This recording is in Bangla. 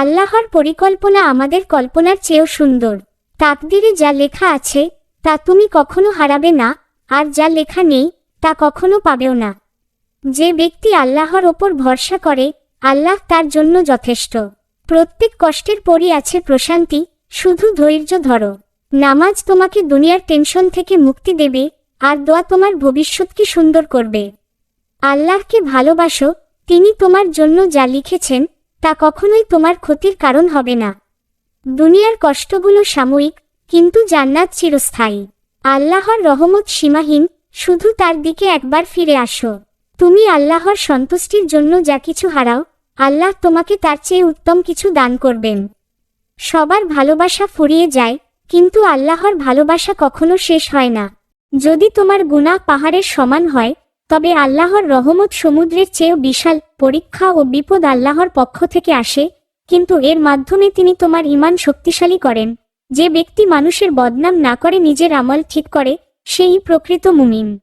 আল্লাহর পরিকল্পনা আমাদের কল্পনার চেয়েও সুন্দর। তাকদিরে যা লেখা আছে, তা তুমি কখনো হারাবে না, আর যা লেখা নেই, তা কখনো পাবেও না। যে ব্যক্তি আল্লাহর ওপর ভরসা করে, আল্লাহ তার জন্য যথেষ্ট। প্রত্যেক কষ্টের পরই আছে প্রশান্তি, শুধু ধৈর্য ধরো। নামাজ তোমাকে দুনিয়ার টেনশন থেকে মুক্তি দেবে, আর দোয়া তোমার ভবিষ্যৎকে সুন্দর করবে। আল্লাহকে ভালোবাসো, তিনি তোমার জন্য যা লিখেছেন তা কখনোই তোমার ক্ষতির কারণ হবে না। দুনিয়ার কষ্টগুলো সাময়িক, কিন্তু জান্নাত চিরস্থায়ী। আল্লাহর রহমত সীমাহীন, শুধু তার দিকে একবার ফিরে আসো। তুমি আল্লাহর সন্তুষ্টির জন্য যা কিছু হারাও, আল্লাহ তোমাকে তার চেয়ে উত্তম কিছু দান করবেন। সবার ভালোবাসা ফুরিয়ে যায়, কিন্তু আল্লাহর ভালোবাসা কখনো শেষ হয় না। যদি তোমার গুনাহ পাহাড়ের সমান হয় তবে আল্লাহর রহমত সমুদ্রের চেয়েও বিশাল, পরীক্ষা ও বিপদ আল্লাহর পক্ষ থেকে আসে, কিন্তু এর মাধ্যমে তিনি তোমার ইমান শক্তিশালী করেন। যে ব্যক্তি মানুষের বদনাম না করে নিজের আমল ঠিক করে, সেই প্রকৃত মুমিন।